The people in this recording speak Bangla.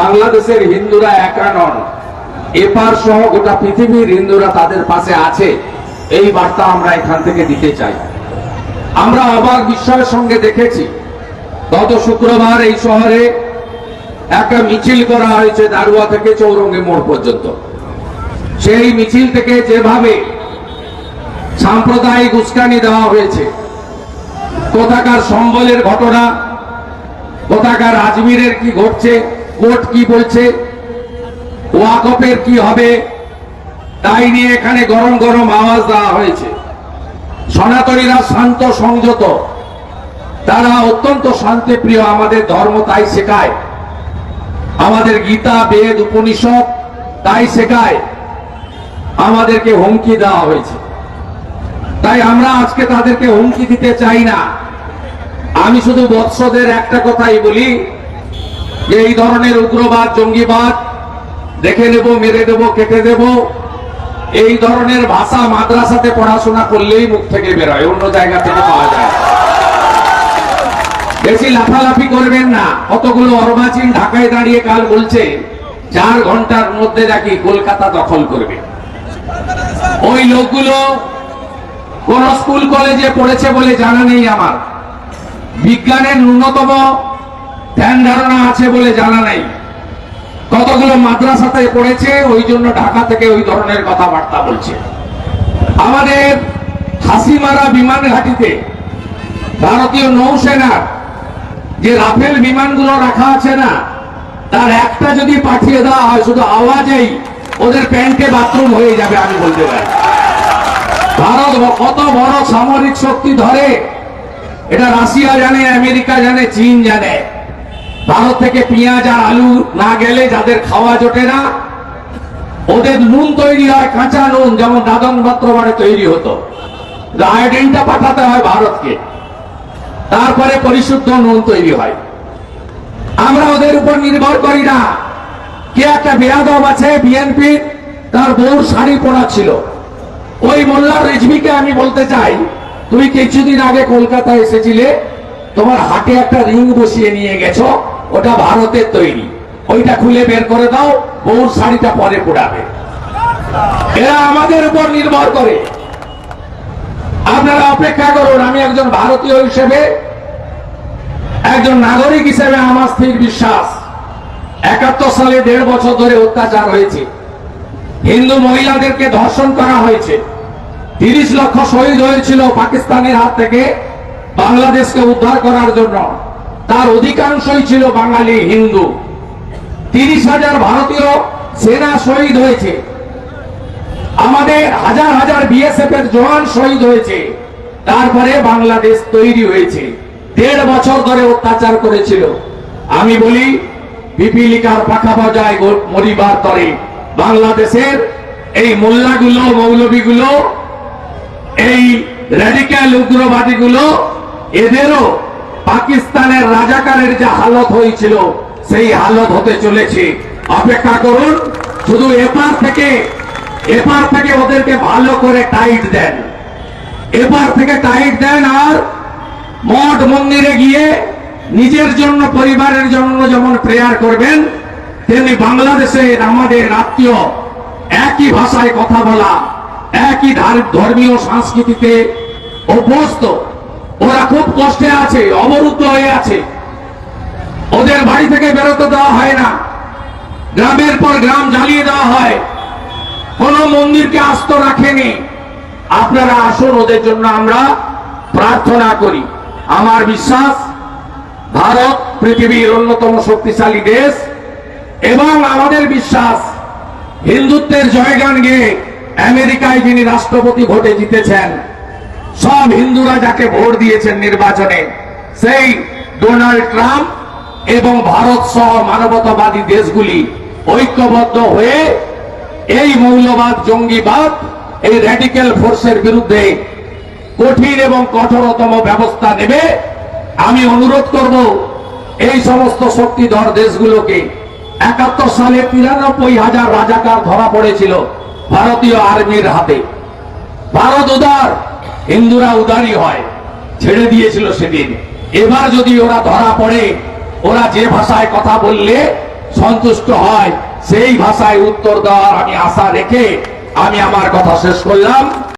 বাংলাদেশের হিন্দুরা একা নন। এপার সহ গোটা পৃথিবীর হিন্দুরা তাদের পাশে আছে। এই বার্তা আমরা এখান থেকে দিতে চাই। আমরা অবাক বিস্ময়ের সঙ্গে দেখেছি, গত শুক্রবার এই শহরে একটা মিছিল করা হয়েছে দারুয়া থেকে চৌরঙ্গি মোড় পর্যন্ত। সেই মিছিল থেকে যেভাবে সাম্প্রদায়িক উস্কানি দেওয়া হয়েছে, কোথাকার সম্বলের ঘটনা, কোথাকার আজমিরের কি ঘটছে কোর্ট কি বলছে? ওয়াকফের কি হবে? তাই নিয়ে এখানে গরম গরম আওয়াজ দেওয়া হয়েছে। সনাতনীরা শান্ত সংযত। তারা অত্যন্ত শান্তিপ্রিয়, আমাদের ধর্ম তাই শেখায়। আমাদের গীতা, বেদ, উপনিষদ তাই শেখায়। আমাদেরকে হুমকি দেওয়া হয়েছে। তাই আমরা আজকে তাদেরকে হুমকি দিতে চাই না। আমি শুধু বৎসদের একটা কথাই বলি এই ধরনের উগ্রবাদ, জঙ্গিবাদ দেখে নেব, মেরে দেব, কেটে দেব। এই ধরনের ভাষা মাদ্রাসাতে পড়াশোনা করলেই মুখ থেকে বেরোয়, অন্য জায়গা থেকে পাওয়া যায় বেশি লাফালাফি করবেন না। কতগুলো অর্বাচীন ঢাকায় দাঁড়িয়ে কাল বলছে, চার ঘণ্টার মধ্যে নাকি কলকাতা দখল করবে। ওই লোকগুলো কোন স্কুল কলেজে পড়েছে বলে জানা নেই আমার। বিজ্ঞানের ন্যূনতম ধ্যান ধারণা আছে বলে জানা নাই। কতগুলো মাদ্রাসাতে পড়েছে, ওই জন্য ঢাকা থেকে ওই ধরনের কথাবার্তা বলছে। আমাদের হাসিমারা বিমান ঘাটিতে ভারতীয় নৌসেনার যে রাফেল বিমানগুলো রাখা আছে না, তার একটা যদি পাঠিয়ে দেওয়া হয়, শুধু আওয়াজেই ওদের প্যান্টে বাথরুম হয়ে যাবে, আমি বলতে পারি। ভারত কত বড় সামরিক শক্তি ধরে, এটা রাশিয়া জানে, আমেরিকা জানে, চীন জানে। ভারত থেকে পেঁয়াজ আর আলু না গেলে যাদের খাওয়া জোটে না, ওদের নুন তৈরি হয়, কাঁচা নুন, যেমন দাদন পাত্রবারে তৈরি হতো। আয়োডিনটা পাঠাতে হয় ভারতকে। তারপরে পরিশুদ্ধ নুন তৈরি হয়। আমরা ওদের উপর নির্ভর করি না। কে একটা বেয়াদব আছে, বিএনপি, তার বউর শাড়ি পরা ছিল। ওই মোল্লা রেজভিকে আমি বলতে চাই, তুমি কিছুদিন আগে কলকাতায় এসেছিলে, তোমার হাটে একটা রিং বসিয়ে নিয়ে গেছো। ওটা ভারতের তৈরি। ওইটা খুলে বের করে দাও, বউর শাড়িটা পরে পড়াবে এরা আমাদের উপর নির্ভর করে। আপনারা অপেক্ষা করুন, আমি একজন ভারতীয় হিসেবে, একজন নাগরিক হিসেবে আমার স্থির বিশ্বাস। একাত্তর সালে দেড় বছর ধরে অত্যাচার হয়েছে। হিন্দু মহিলাদেরকে ধর্ষণ করা হয়েছে। তিরিশ লক্ষ শহীদ হয়েছিল পাকিস্তানের হাত থেকে বাংলাদেশকে উদ্ধার করার জন্য। তার অধিকাংশই ছিল বাঙালি, হিন্দু। তিরিশ হাজার ভারতীয় সেনা শহীদ হয়েছে। আমাদের হাজার হাজার বিএসএফ এর জওয়ান শহীদ হয়েছে। তারপরে বাংলাদেশ তৈরি হয়েছে। দেড় বছর ধরে অত্যাচার করেছিল। আমি বলি, পিপিলিকার পাখা বাজায় মরিবার তরে। বাংলাদেশের এই মোল্লাগুলো মৌলবীগুলো এই র্যাডিক্যাল উগ্রবাদীগুলো, এদেরও পাকিস্তানের রাজাকারের যে হালত হয়েছিল, সেই হালত হতে চলেছে। অপেক্ষা করুন, শুধু এপার থেকে এপার থেকে ওদেরকে ভালো করে টাইট দেন। এপার থেকে টাইট দেন আর মঠ মন্দিরে গিয়ে নিজের জন্য, পরিবারের জন্য যেমন প্রেয়ার করবেন, তেমনি বাংলাদেশের আমাদের আত্মীয় একই ভাষায় কথা বলা, একই ধর্মীয় সংস্কৃতিতে অভ্যস্ত ওরা খুব কষ্টে আছে অবরুদ্ধ হয়ে আছে। ওদের বাড়ি থেকে বেরোতে দেওয়া হয় না। গ্রামের পর গ্রাম জ্বালিয়ে দেওয়া হয়। কোন মন্দিরকে আস্ত রাখেনি। আপনারা আসুন, ওদের জন্য আমরা প্রার্থনা করি। আমার বিশ্বাস, ভারত পৃথিবীর অন্যতম শক্তিশালী দেশ এবং আমাদের বিশ্বাস, হিন্দুত্বের জয়গান গেয়ে আমেরিকায় যিনি রাষ্ট্রপতি ভোটে জিতেছেন সব হিন্দুরা যাকে ভোট দিয়েছেন নির্বাচনে, সেই ডোনাল্ড ট্রাম্প এবং ভারত সহ মানবতাবাদী দেশগুলি ঐক্যবদ্ধ হয়ে এই মৌলবাদ, জঙ্গিবাদ, এই র্যাডিক্যাল ফোর্সের বিরুদ্ধে কঠিন এবং কঠোরতম ব্যবস্থা নেবে। আমি অনুরোধ করব, এই সমস্ত শক্তিধর দেশগুলোকে একাত্তর সালে তিরানব্বই হাজার রাজাকার ধরা পড়েছিল ভারতীয় আর্মির হাতে। ভারত উদার হিন্দুরা উদারী হয়, ছেড়ে দিয়েছিল সেদিন। এবার যদি ওরা ধরা পড়ে, ওরা যে ভাষায় কথা বললে সন্তুষ্ট হয়, সেই ভাষায় উত্তর দেওয়ার আমি আশা রেখে আমি আমার কথা শেষ করলাম।